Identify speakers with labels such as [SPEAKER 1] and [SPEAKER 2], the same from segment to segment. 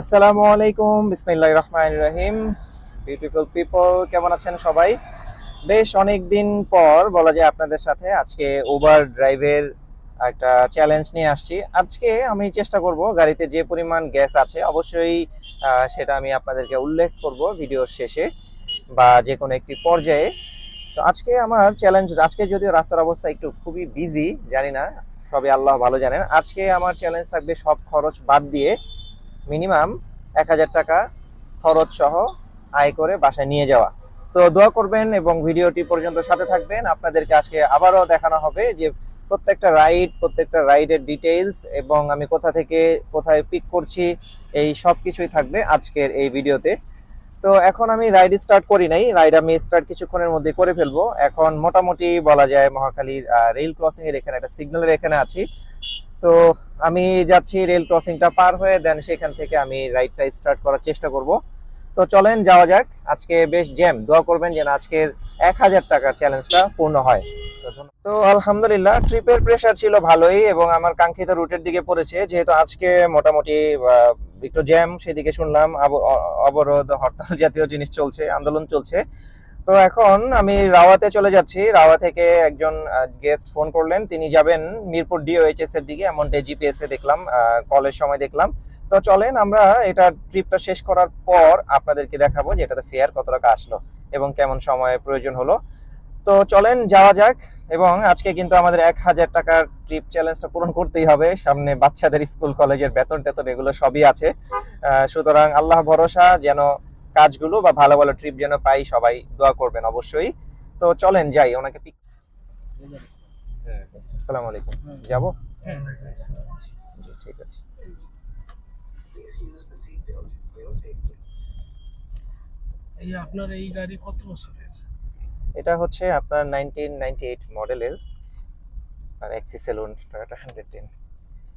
[SPEAKER 1] আসসালামু আলাইকুম বিসমিল্লাহ রহমান রহিম। বিউটিফুল পিপল কেমন আছেন সবাই? বেশ অনেক দিন পর বলা যায় আপনাদের সাথে আজকে উবার ড্রাইভের একটা চ্যালেঞ্জ নিয়ে আসছি। আজকে আমি চেষ্টা করব গাড়িতে যে পরিমাণ গ্যাস আছে, অবশ্যই সেটা আমি আপনাদেরকে উল্লেখ করব ভিডিওর শেষে বা যে কোনো একটি পর্যায়ে। তো আজকে আমার চ্যালেঞ্জ আজকে যদিও রাস্তার অবস্থা একটু খুবই বিজি জানি না, সবই আল্লাহ ভালো জানেন। আজকে আমার চ্যালেঞ্জ থাকবে সব খরচ বাদ দিয়ে মিনিমাম এক হাজার টাকা খরচ সহ আয় করে বাসায় নিয়ে যাওয়া। তো দোয়া করবেন এবং ভিডিওটি পর্যন্ত সাথে থাকবেন। আপনাদেরকে আজকে আবারও দেখানো হবে যে প্রত্যেকটা রাইড প্রত্যেকটা রাইডের ডিটেইলস এবং আমি কোথা থেকে কোথায় পিক করছি, এই সব কিছুই থাকবে আজকের এই ভিডিওতে। তো এখন আমি রাইড স্টার্ট করি নাই। রাইড আমি স্টার্ট কিছুক্ষণের মধ্যে করে ফেলব। এখন মোটামুটি বলা যায় মহাখালীর রেল ক্রসিং এর এখানে একটা সিগন্যালের এখানে আছি। তো আমি যাচ্ছি রেল ক্রসিংটা পার হয়ে দেন সেখান থেকে আমি রাইডটা স্টার্ট করার চেষ্টা করব। তো চলেন, যাওয়া যাক। আজকে বেশ জ্যাম দোয়া করবেন যেন আজকের এক হাজার টাকার চ্যালেঞ্জটা পূর্ণ হয়। তো আলহামদুলিল্লাহ ট্রিপের প্রেশার ছিল ভালোই এবং আমার কাঙ্ক্ষিত রুটের দিকে পড়েছে। যেহেতু আজকে মোটামুটি একটু জ্যাম সেদিকে শুনলাম অবরোধ, হরতাল জাতীয় জিনিস চলছে, আন্দোলন চলছে। তো এখন আমি রাওয়াতে চলে যাচ্ছি। রাওয়া থেকে একজন গেস্ট ফোন করলেন। তিনি যাবেন মিরপুর ডিওএইচএস এর দিকে এমন জিপিএস এ দেখলাম কলের সময় দেখলাম। তো চলেন আমরা এটা ট্রিপটা শেষ করার পর আপনাদেরকে দেখাবো যে এটাতে ফেয়ার কত টাকা আসলো এবং কেমন সময় প্রয়োজন হলো। তো চলেন, যাওয়া যাক এবং আজকে কিন্তু আমাদের এক হাজার টাকার ট্রিপ চ্যালেঞ্জটা পূরণ করতেই হবে। সামনে বাচ্চাদের স্কুল, কলেজের বেতন টেতন এগুলো সবই আছে। সুতরাং আল্লাহ ভরসা যেন কাজগুলো বা ভালো ভালো ট্রিপ যেন পাই সবাই দোয়া করবেন অবশ্যই। তো চলেন যাই ওনাকে পিক আসসালামু আলাইকুম। যাব? ঠিক আছে।
[SPEAKER 2] এই আপনার এই গাড়ি কত বছরের?
[SPEAKER 1] এটা হচ্ছে আপনার নাইনটিন নাইনটি এইট মডেলের আর Axio saloon Toyota hundred ten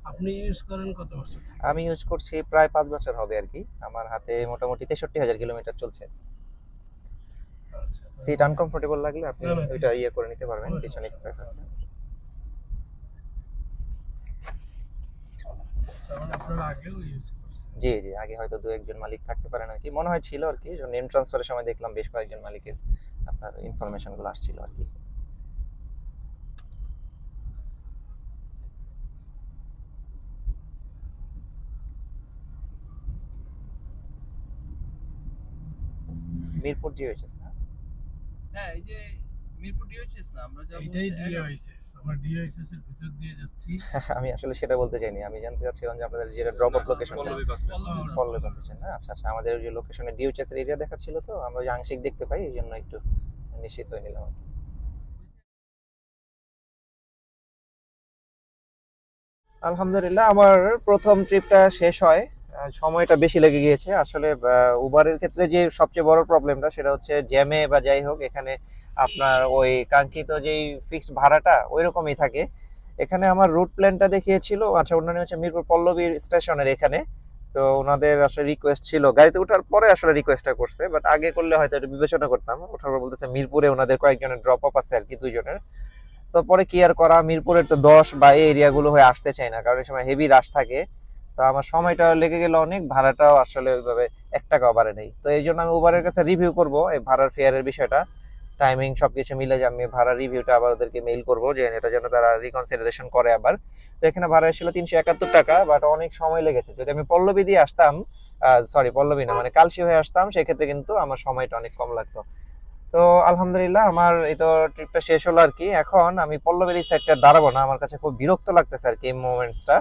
[SPEAKER 2] আপনি ইউজ করেন কত বছর
[SPEAKER 1] আমি ইউজ করছি প্রায় পাঁচ বছর হবে আর কি। আমার হাতে মোটামুটি তেষট্টি হাজার কিলোমিটার চলছে।
[SPEAKER 2] আচ্ছা
[SPEAKER 1] সিট আনকমফোর্টেবল লাগলে আপনি
[SPEAKER 2] না, না,
[SPEAKER 1] ওইটা ইয়ে করে নিতে পারবেন পিছনে স্পেস আছে।
[SPEAKER 2] মানে
[SPEAKER 1] জি জি আগে হয়তো দু একজন মালিক থাকতে পারেন আর কি। মনে হয় ছিল আর কি নেম ট্রান্সফারের সময় দেখলাম বেশ কয়েকজন মালিকের আপনার ইনফরমেশনগুলো আসছিল আর কি। মিরপুর হয়েছে না?
[SPEAKER 3] হ্যাঁ এই যে মিরপুর ডিওএইচএস না আমরা যা
[SPEAKER 2] এইটাই
[SPEAKER 3] বলছি,
[SPEAKER 2] ডিওএইচএস আমরা ডিওএইচএস এর ভিতর দিয়ে যাচ্ছি।
[SPEAKER 1] আমি আসলে সেটা বলতে চাইনি আমি জানতে চাচ্ছিলাম যে আপনাদের যেটা drop off location
[SPEAKER 3] Pallabi bus stand.
[SPEAKER 1] না? আচ্ছা আচ্ছা আমাদের যে লোকেশনে ডিউচএস এর এরিয়া দেখাচ্ছিল তো আমরা ওই যে আংশিক দেখতে পাই এই জন্য একটু নিশ্চিত হয়ে নিলাম। আলহামদুলিল্লাহ আমার প্রথম ট্রিপটা শেষ হয়। সময়টা বেশি লেগে গিয়েছে। আসলে উবারের ক্ষেত্রে যে সবচেয়ে বড় প্রবলেমটা সেটা হচ্ছে জ্যামে বা যাই হোক, এখানে আপনার ওই কাঙ্ক্ষিত যেই ফিক্সড ভাড়াটা ওই রকমই থাকে। এখানে আমার রুট প্ল্যানটা দেখিয়েছিল আচ্ছা অন্যান্য হচ্ছে মিরপুর পল্লবীর স্টেশনের এখানে। তো ওনাদের আসলে রিকোয়েস্ট ছিল। গাড়িতে ওঠার পরে আসলে রিকোয়েস্টটা করছে বাট আগে করলে হয়তো একটু বিবেচনা করতাম। ওঠার পর বলতেছে মিরপুরে ওনাদের কয়েকজনের ড্রপ অফ আছে আর কি, দুইজনের। তো পরে কি আর করা? মিরপুরের তো দশ বা এই এরিয়াগুলো হয়ে আসতে চাই না, কারণ এই সময় হেভি রাশ থাকে। তো আমার সময়টা লেগে গেল অনেক, ভাড়াটাও আসলে ওইভাবে এক টাকাও বাড়ে নেই। তো এই জন্য আমি উবারের কাছে রিভিউ করব এই ভাড়ার ফেয়ারের বিষয়টা। টাইমিং সবকিছু মিলে যে আমি ভাড়া রিভিউটা আবার ওদেরকে মেইল করব যে এটা যেন তারা রিকনসিডারেশন করে আবার। তো এখানে ভাড়া ছিল তিনশো একাত্তর টাকা বাট অনেক সময় লেগেছে। যদি আমি পল্লবী দিয়ে আসতাম সরি পল্লবী না মানে কালসি হয়ে আসতাম, সেক্ষেত্রে কিন্তু আমার সময়টা অনেক কম লাগতো। তো আলহামদুলিল্লাহ আমার এই তো ট্রিপটা শেষ হলো আর কি। এখন আমি পল্লবীর এই সাইডটা দাঁড়াবো না। আমার কাছে খুব বিরক্ত লাগতেছে আর কি এই মোমেন্টসটা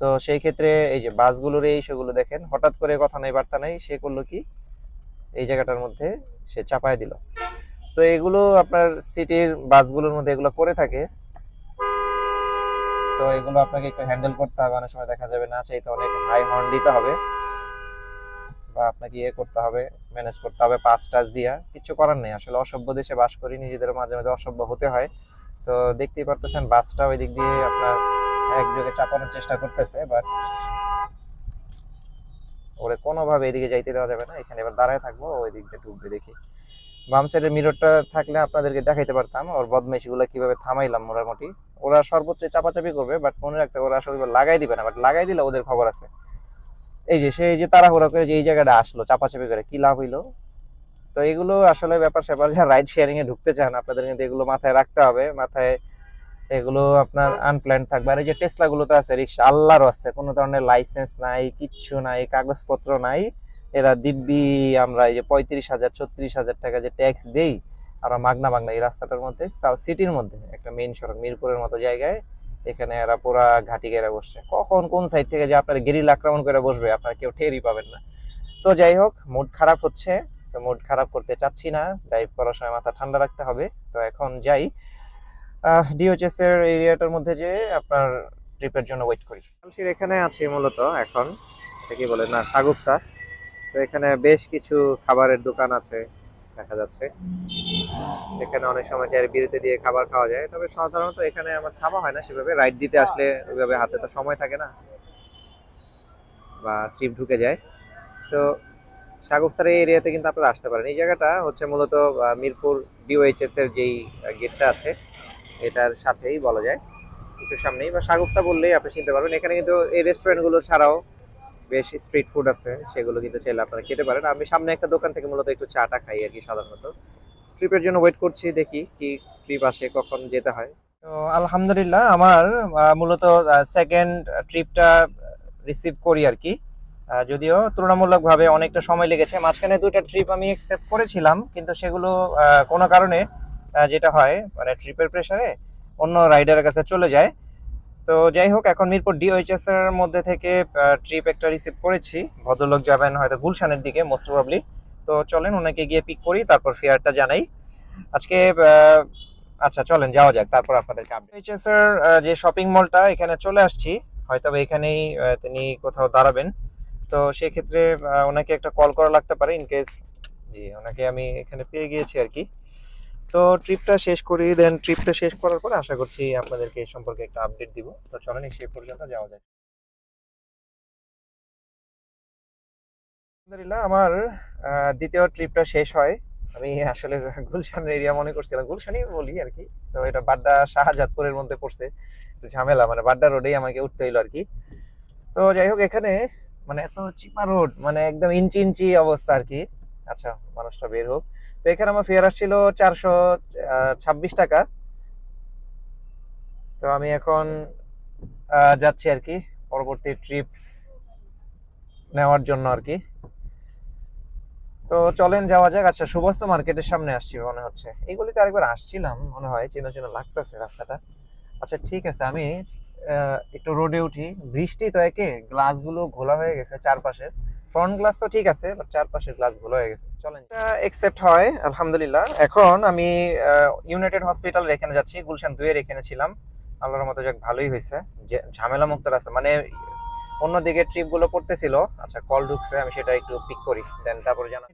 [SPEAKER 1] তো সেই ক্ষেত্রে এই যে বাসগুলোর এই ইস্যুগুলো দেখেন, হঠাৎ করে কথা নাই, বার্তা নাই, সে করল কি? এই জায়গাটার মধ্যে সে চাপায় দিল। তো এগুলো আপনার সিটির বাসগুলোর মধ্যে এগুলো করে থাকে। তো এগুলো আপনাকে একটু হ্যান্ডেল করতে হবে, অনেক সময় দেখা যাবে না চাইতে অনেক হাই হর্ন দিতে হবে। বা আপনাকে ইয়ে করতে হবে ম্যানেজ করতে হবে, পাঁচ টাচ দিয়া। কিছু করার নেই, আসলে অসভ্য দেশে বাস করি, নিজেদের মাঝে মাঝে অসভ্য হতে হয়। তো দেখতেই পারতেছেন, বাসটা ওই দিক দিয়ে আপনার একযোগে চাপানোর চেষ্টা করতেছে বাট ওরে কোনোভাবে এদিকে যাইতে দেওয়া যাবে না, এখানে এবার দাঁড়ায় থাকব ওই দিক দিয়ে ডুববে দেখি। বাম সাইডের মিররটা থাকলে আপনাদেরকে দেখাইতে পারতাম, ওর বদমাইশিগুলো কীভাবে থামাইলাম মোটামুটি। ওরা সর্বোচ্চ চাপাচাপি করবে বাট মনে রাখতে ওরা আসলে লাগাই দিবে না বাট লাগাই দিলে ওদের খবর আছে। এই যে সেই যে তাড়াহুড়া করে যে এই জায়গাটা আসলো, চাপাচাপি করে, কি লাভ হইল? তো এগুলো আসলে ব্যাপার স্যাপার যারা রাইড শেয়ারিং এ ঢুকতে চান, আপনাদের কিন্তু এগুলো মাথায় রাখতে হবে, মাথায় এগুলো আপনার আনপ্ল্যান থাকবে। আর এই যে টেসলা গুলো তো আছে, রিক্সা আল্লাহর আছে, কোনো ধরনের লাইসেন্স নাই, কিচ্ছু নাই, কাগজপত্র নাই। এরা দিব্যি আমরা এই যে পঁয়ত্রিশ হাজার, ছত্রিশ হাজার টাকা যে ট্যাক্স দেই, আমরা মাগনা মাগনা এই রাস্তাটার মধ্যে, তাও সিটির মধ্যে, একটা মেইন সড়ক, মিরপুরের মতো জায়গায়। এখানে এরা পুরা ঘাটি গেড়ে বসছে। কখন কোন সাইড থেকে যে আপনার গেরিল আক্রমণ করে বসবে, আপনার কেউ টেরই পাবেন না। তো যাই হোক মুড খারাপ হচ্ছে। তো মুড খারাপ করতে চাচ্ছি না। ড্রাইভ করার সময় মাথা ঠান্ডা রাখতে হবে। তো এখন যাই। ডিওচএস এর এরিয়াটার মধ্যে যে আপনার ট্রিপের জন্য ওয়েট করি। কালশির এখানে আছি মূলত এখন কি বলে? না, সাগুপ্তা। তো এখানে বেশ কিছু খাবারের দোকান আছে, দেখা যাচ্ছে। এখানে অনেক সময় চায়ের বিরতি দিয়ে খাবার খাওয়া যায়, তবে সাধারণত এখানে আমার খাওয়া হয় না সেভাবে। রাইড দিতে আসলে ওইভাবে হাতে তো সময় থাকে না, বা ট্রিপ ঢুকে যায়। তো সাগুফতার এই এরিয়াতে কিন্তু আপনারা আসতে পারেন। এই জায়গাটা হচ্ছে মূলত মিরপুর ডিওএইচএস এর যেই গেটটা আছে এটার সাথেই বলা যায়। একটু সামনেই, বা সাগুফতা বললেই আপনি চিনতে পারবেন। এখানে কিন্তু এই রেস্টুরেন্টগুলো ছাড়াও বেশ স্ট্রিট ফুড আছে, সেগুলো কিন্তু চাইলে আপনারা খেতে পারেন। আমি সামনে একটা দোকান থেকে মূলত একটু চাটা খাই আর কি সাধারণত। ট্রিপের জন্য ওয়েট করছি, দেখি কি ট্রিপ আসে, কখন যেতে হয়। তো আলহামদুলিল্লাহ, আমার মূলত সেকেন্ড ট্রিপটা রিসিভ করি আর কি। যদিও তুলনামূলকভাবে অনেকটা সময় লেগেছে। মাঝখানে দুইটা ট্রিপ আমি অ্যাকসেপ্ট করেছিলাম, কিন্তু সেগুলো কোনো কারণে যেটা হয় মানে ট্রিপের প্রেশারে অন্য রাইডারের কাছে চলে যায়। তো যাই হোক, এখন মিরপুর ডিওএইচএস এর মধ্যে থেকে ট্রিপ একটা রিসিভ করেছি। ভদ্রলোক যাবেন হয়তো গুলশানের দিকে মোস্ট প্রবাবলি তো চলেন, ওনাকে গিয়ে পিক করি, তারপর ফেয়ারটা জানাই। আজকে আচ্ছা চলেন, যাওয়া যাক, তারপর আপনাদেরকে ডিওএইচএস এর যে শপিং মলটা এখানে চলে আসছি। হয়তো এখানেই তিনি কোথাও দাঁড়াবেন। তো সেক্ষেত্রে ওনাকে একটা কল করা লাগতে পারে ইন কেস জি, ওনাকে আমি এখানে পেয়ে গিয়েছি আর কি। তো ট্রিপটা শেষ করি দেন ট্রিপটা শেষ করার পরে আশা করছি আপনাদেরকে এই সম্পর্কে একটা আপডেট দিব। তো চলেন সে পর্যন্ত যাওয়া যায় আলহামদুলিল্লাহ, আমার দ্বিতীয় ট্রিপটা শেষ হয়। আমি আসলে গুলশান এরিয়া মনে করছিলাম, গুলশানই বলি আর কি। তো এটা বাড্ডা শাহজাদপুরের মধ্যে পড়ছে। ঝামেলা মানে বাড্ডা রোডেই আমাকে উঠতে হইল আর কি। তো যাই হোক, এখানে মানে এত চিপা রোড মানে একদম ইঞ্চি ইঞ্চি অবস্থা আর কি। আচ্ছা মানুষটা বের হোক। তো এখানে আমার ফেয়ার আসছিল চারশো ছাব্বিশ টাকা। তো আমি এখন যাচ্ছি আর কি পরবর্তী ট্রিপ নেওয়ার জন্য আর কি। তো চলেন যাওয়া যাক। আচ্ছা সুবস্ত মার্কেটের সামনে আসছি মনে হচ্ছে। এইগুলিতে আরেকবার আসছিলাম মনে হয়, চেনা চেনা লাগতেছে রাস্তাটা। আচ্ছা ঠিক আছে, আমি একটু রোডে উঠি। বৃষ্টি তো একে গ্লাসগুলো ঘোলা হয়ে গেছে চারপাশে। ফ্রন্ট গ্লাস তো ঠিক আছে বাট চারপাশের গ্লাস ঘোলা হয়ে গেছে। চলেন। একসেপ্ট হয়, আলহামদুলিল্লাহ। এখন আমি ইউনাইটেড হসপিটালের এখানে যাচ্ছি, গুলশান দুইয়ের এখানে ছিলাম। আল্লাহর মতো যাক, ভালোই হয়েছে। ঝামেলা মুক্ত রাস্তা। মানে অন্যদিকে ট্রিপগুলো পড়তেছিল আচ্ছা কল ঢুকছে, আমি সেটা একটু পিক করি দেন তারপর জানা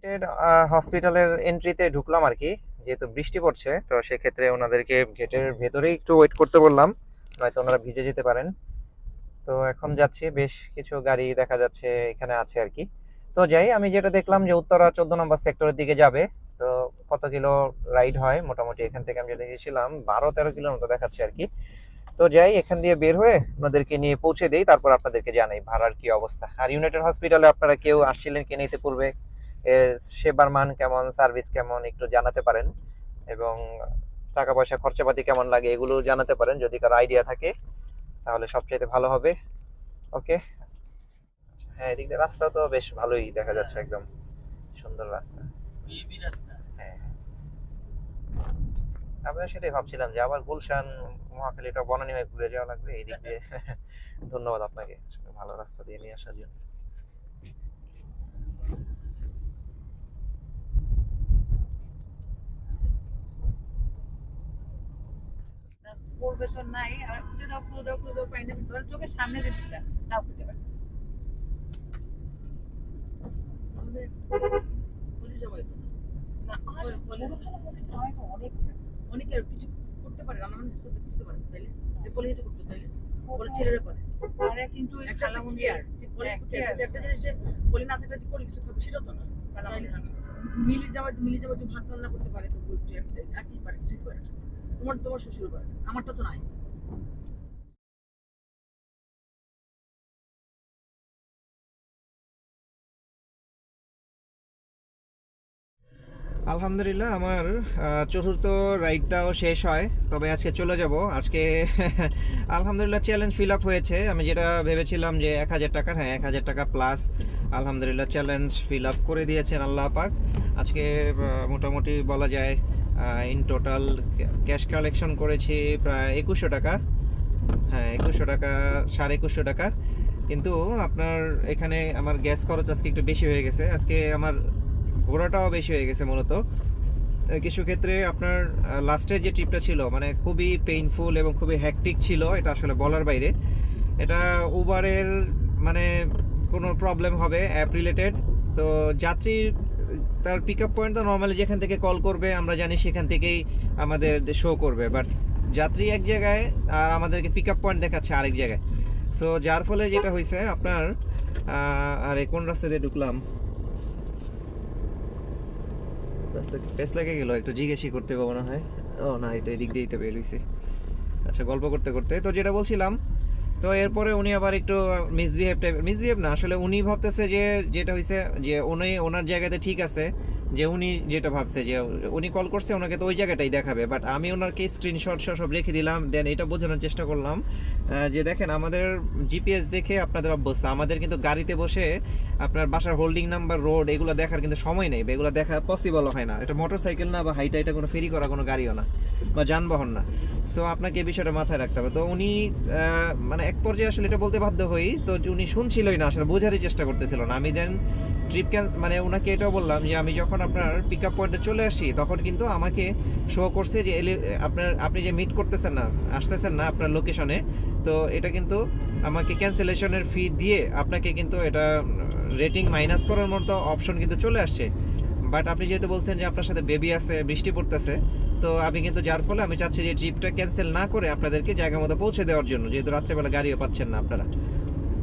[SPEAKER 1] হসপিটালের এন্ট্রিতে ঢুকলাম আর কি, যেহেতু বৃষ্টি পড়ছে, তো সেক্ষেত্রে ওনাদেরকে গেটের ভেতরেই একটু ওয়েট করতে বললাম, নয়তো ওনারা ভিজে যেতে পারেন। তো এখন যাচ্ছি, বেশ কিছু গাড়ি দেখা যাচ্ছে এখানে আছে আর কি। তো যাই, আমি যেটা দেখলাম যে উত্তরা চোদ্দ নম্বর সেক্টরের দিকে যাবে, তো কত কিলো রাইড হয় মোটামুটি এখান থেকে আমি যেটা দেখেছিলাম, বারো তেরো কিলোর মতো দেখাচ্ছে আর কি। তো যাই, এখান দিয়ে বের হয়ে ওনাদেরকে নিয়ে পৌঁছে দেই, তারপর আপনাদেরকে জানাই ভাড়ার কি অবস্থা। আর ইউনাইটেড হসপিটালে আপনারা কেউ আসছিলেন কিনে নিতে পূর্বে? এর সেবার মান কেমন সার্ভিস কেমন, একটু জানাতে পারেন। এবং টাকা পয়সা খরচাপাতি কেমন লাগে এগুলো জানাতে পারেন, যদি কারও আইডিয়া থাকে। তাহলে সবচাইতে ভালো হবে। ওকে? হ্যাঁ এদিক দিয়ে রাস্তা তো বেশ ভালোই দেখা যাচ্ছে একদম। সুন্দর রাস্তা।
[SPEAKER 3] রাস্তা।
[SPEAKER 1] হ্যাঁ আমিও সেটাই ভাবছিলাম যে আবার গুলশান মহাখালীটা বনানী হয়ে ঘুরে যাওয়া লাগবে। এই দিক দিয়ে ধন্যবাদ আপনাকে। ভালো রাস্তা দিয়ে নিয়ে আসার জন্য।
[SPEAKER 4] পড়বে তো নাই আর খুঁজে দাও খুঁজে দাও খুঁজে দাও পাই না ধর চোখের সামনে জিনিসটা তাও খুঁজে পাই খুঁজে যাব তো না আর ছোটখাটো করতে তো হয় না অনেক। আর কিছু করতে পারে রান্না বান্না করতে বুঝতে পারে তাইলে? পলিহিত করতে তাইলে? বলে ছেলেরা পারে আরে কিন্তু ওই
[SPEAKER 2] একটা
[SPEAKER 4] খেলা বলে
[SPEAKER 5] হ্যাঁ,
[SPEAKER 4] কি। একটা জিনিস যে বলি না থাকলে যে করে কিছু খাবে সেটা তো না। মিলি যাওয়া মিলি যাওয়া একটু ভাত রান্না করতে পারে তো একটু আর কি পারে? না। তোমার তোমার শ্বশুর পারে আমারটা তো নাই।
[SPEAKER 1] আলহামদুলিল্লাহ, আমার চতুর্থ রাইডটাও শেষ হয়, তবে আজকে চলে যাব। আজকে আলহামদুলিল্লাহ চ্যালেঞ্জ ফিল আপ হয়েছে। আমি যেটা ভেবেছিলাম যে এক হাজার টাকা হ্যাঁ এক হাজার টাকা প্লাস আলহামদুলিল্লাহ চ্যালেঞ্জ ফিল আপ করে দিয়েছেন আল্লাহ পাক। আজকে মোটামুটি বলা যায় ইন টোটাল ক্যাশ কালেকশন করেছি প্রায় একুশশো টাকা। হ্যাঁ একুশশো টাকা, সাড়ে একুশশো টাকা। কিন্তু আপনার এখানে আমার গ্যাস খরচ আজকে একটু বেশি হয়ে গেছে। আজকে আমার ঘোরাটাও বেশি হয়ে গেছে মূলত। কিছু ক্ষেত্রে আপনার লাস্টের যে ট্রিপটা ছিল মানে খুবই পেইনফুল এবং খুবই হ্যাকটিক ছিল, এটা আসলে বলার বাইরে। এটা উবারের মানে কোনো প্রবলেম হবে অ্যাপ রিলেটেড তো যাত্রীর তার পিক আপ পয়েন্ট তো নর্মালি যেখান থেকে কল করবে, আমরা জানি সেখান থেকেই আমাদের শো করবে। বাট যাত্রী এক জায়গায় আর আমাদেরকে পিক আপ পয়েন্ট দেখাচ্ছে আরেক জায়গায়। সো যার ফলে যেটা হয়েছে আপনার আরে, কোন রাস্তা দিয়ে ঢুকলাম? রাস্তা পেস লেগে গেল, একটু জিজ্ঞেসই করতে পাবো না হয়। ও, না, এই তো এদিক দিয়েই তো বেরোইছি আচ্ছা গল্প করতে করতে, তো যেটা বলছিলাম তো এরপরে উনি আবার একটু মিসবিহেভ টাইপ মিসবিহেভ না, আসলে উনি ভাবতেছে যে, যেটা হয়েছে যে উনি ওনার জায়গাতে ঠিক আছে যে উনি যেটা ভাবছে যে উনি কল করছে, ওনাকে তো ওই জায়গাটাই দেখাবে। বাট আমি ওনাকে স্ক্রিনশট সব রেখে দিলাম দেন এটা বোঝানোর চেষ্টা করলাম যে দেখেন আমাদের জিপিএস দেখে আপনাদের অভ্যস্ত। আমাদের কিন্তু গাড়িতে বসে আপনার বাসার হোল্ডিং নাম্বার রোড এগুলো দেখার কিন্তু সময় নেই এগুলো দেখা পসিবল হয় না। এটা মোটর সাইকেল না বা হাইটা, এটা কোনো ফেরি করা কোনো গাড়িও না, বা যানবাহন না। সো আপনাকে এই বিষয়টা মাথায় রাখতে হবে। তো উনি মানে এক পর্যায়ে আসলে এটা বলতে বাধ্য হই, তো উনি শুনছিলই না, আসলে বোঝারই চেষ্টা করতেছিল না। আমি দেন ট্রিপ ক্যান মানে ওনাকে এটাও বললাম যে আমি যখন আপনার পিক আপ পয়েন্টে চলে আসছি তখন কিন্তু আমাকে শো করছে যে আপনার, আপনি যে মিট করতেছেন না, আসতেছেন না আপনার লোকেশনে তো এটা কিন্তু আমাকে ক্যান্সেলেশনের ফি দিয়ে আপনাকে কিন্তু এটা রেটিং মাইনাস করার মতো অপশন কিন্তু চলে আসছে। বাট আপনি যেহেতু বলছেন যে আপনার সাথে বেবি আছে, বৃষ্টি পড়তেছে, তো আমি কিন্তু যার ফলে আমি চাচ্ছি যে ট্রিপটা ক্যান্সেল না করে আপনাদেরকে জায়গা মতো পৌঁছে দেওয়ার জন্য, যেহেতু রাত্রেবেলা গাড়িও পাচ্ছেন না আপনারা।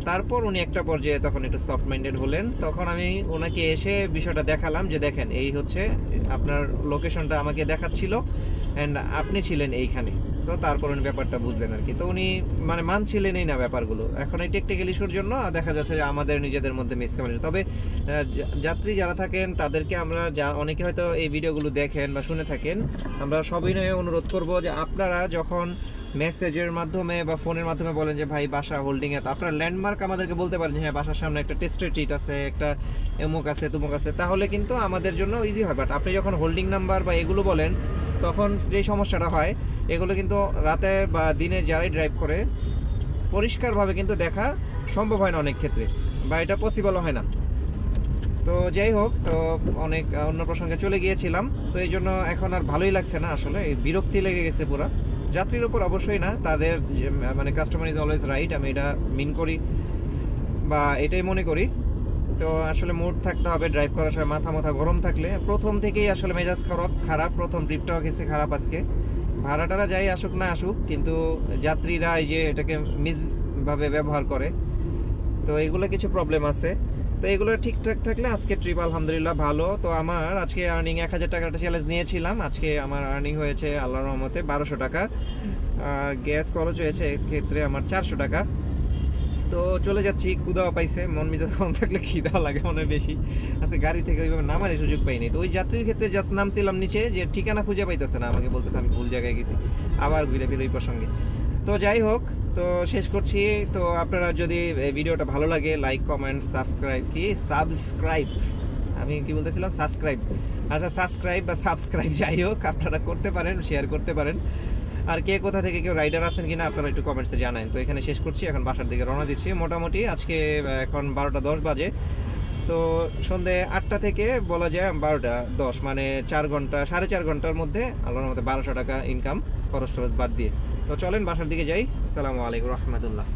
[SPEAKER 1] তারপর উনি একটা পর্যায়ে তখন একটু সফট মাইন্ডেড হলেন। তখন আমি ওনাকে এসে বিষয়টা দেখালাম যে, দেখেন, এই হচ্ছে আপনার লোকেশনটা আমাকে দেখাচ্ছিল অ্যান্ড আপনি ছিলেন এইখানে। তো তারপর উনি ব্যাপারটা বুঝলেন আর কি। তো উনি মানে মানছিলেনই না ব্যাপারগুলো। এখন এই টেকনিক্যাল জন্য দেখা যাচ্ছে যে আমাদের নিজেদের মধ্যে মিসকমিউনিকেশন তবে যাত্রী যারা থাকেন, তাদেরকে আমরা যা অনেকে হয়তো এই ভিডিওগুলো দেখেন বা শুনে থাকেন, আমরা সবিনয়ে অনুরোধ করব যে আপনারা যখন মেসেজের মাধ্যমে বা ফোনের মাধ্যমে বলেন যে, ভাই, বাসা হোল্ডিং এ, তো আপনারা ল্যান্ডমার্ক আমাদেরকে বলতে পারেন যে হ্যাঁ বাসার সামনে একটা টেস্টের ট্রিট আছে, একটা এমুক আছে, তুমুক আছে। তাহলে কিন্তু আমাদের জন্য ইজি হয়। বাট আপনি যখন হোল্ডিং নাম্বার বা এগুলো বলেন তখন যে সমস্যাটা হয়, এগুলো কিন্তু রাতে বা দিনে যারাই ড্রাইভ করে, পরিষ্কারভাবে কিন্তু দেখা সম্ভব হয় না অনেক ক্ষেত্রে বা এটা পসিবলও হয় না। তো যাই হোক, তো অনেক, অন্য প্রসঙ্গে চলে গিয়েছিলাম, তো এই জন্য এখন আর ভালোই লাগছে না আসলে বিরক্তি লেগে গেছে পুরো। যাত্রীর উপর অবশ্যই না, তাদের মানে কাস্টমার ইজ অলওয়েজ রাইট আমি এটা মিন করি বা এটাই মনে করি। তো আসলে মুড থাকতে হবে ড্রাইভ করার সময় মাথা মাথা গরম থাকলে। প্রথম থেকেই আসলে মেজাজ খারাপ খারাপ। প্রথম ট্রিপটাও গেছে খারাপ আজকে। ভাড়াটারা যাই আসুক না আসুক, কিন্তু যাত্রীরা এই যে এটাকে মিসভাবে ব্যবহার করে, তো এগুলো কিছু প্রবলেম আছে। তো এগুলো ঠিকঠাক থাকলে আজকে ট্রিপ আলহামদুলিল্লাহ ভালো। তো আমার আজকে আর্নিং এক হাজার টাকার একটা চ্যালেঞ্জ নিয়েছিলাম। আজকে আমার আর্নিং হয়েছে আল্লাহর রহমতে বারোশো টাকা। আর গ্যাস খরচ হয়েছে ক্ষেত্রে আমার চারশো টাকা। তো চলে যাচ্ছি ক্ষুদাও পাইছে, মন মেজাজ কম থাকলে খিদাও লাগে মনে বেশি। আচ্ছা গাড়ি থেকে ওইভাবে নামারই সুযোগ পাইনি তো ওই যাত্রীর ক্ষেত্রে জাস্ট নামছিলাম নিচে, যে ঠিকানা খুঁজে পাইতেছে না আমাকে, বলতেছে আমি ভুল জায়গায় গেছি, আবার ঘুরে ফিরে ওই প্রসঙ্গে। তো যাই হোক, তো শেষ করছি। তো আপনারা যদি ভিডিওটা ভালো লাগে লাইক কমেন্ট সাবস্ক্রাইব কি? সাবস্ক্রাইব আমি কি বলতেছিলাম? সাবস্ক্রাইব আচ্ছা সাবস্ক্রাইব বা সাবস্ক্রাইব যাই হোক, আপনারা করতে পারেন শেয়ার করতে পারেন। আর কে কোথা থেকে কেউ রাইডার আছেন কিনা আপনারা একটু কমেন্টসে জানেন। তো এখানে শেষ করছি, এখন বাসার দিকে রওনা দিচ্ছি। মোটামুটি আজকে এখন বারোটা দশ বাজে। তো সন্ধে আটটা থেকে বলা যায় বারোটা দশ মানে চার ঘণ্টা, সাড়ে চার ঘণ্টার মধ্যে আল্লাহর মধ্যে বারোশো টাকা ইনকাম খরচ টরচ বাদ দিয়ে। তো চলেন বাসার দিকে যাই। আসসালামু আলাইকুম রহমতুল্লাহ।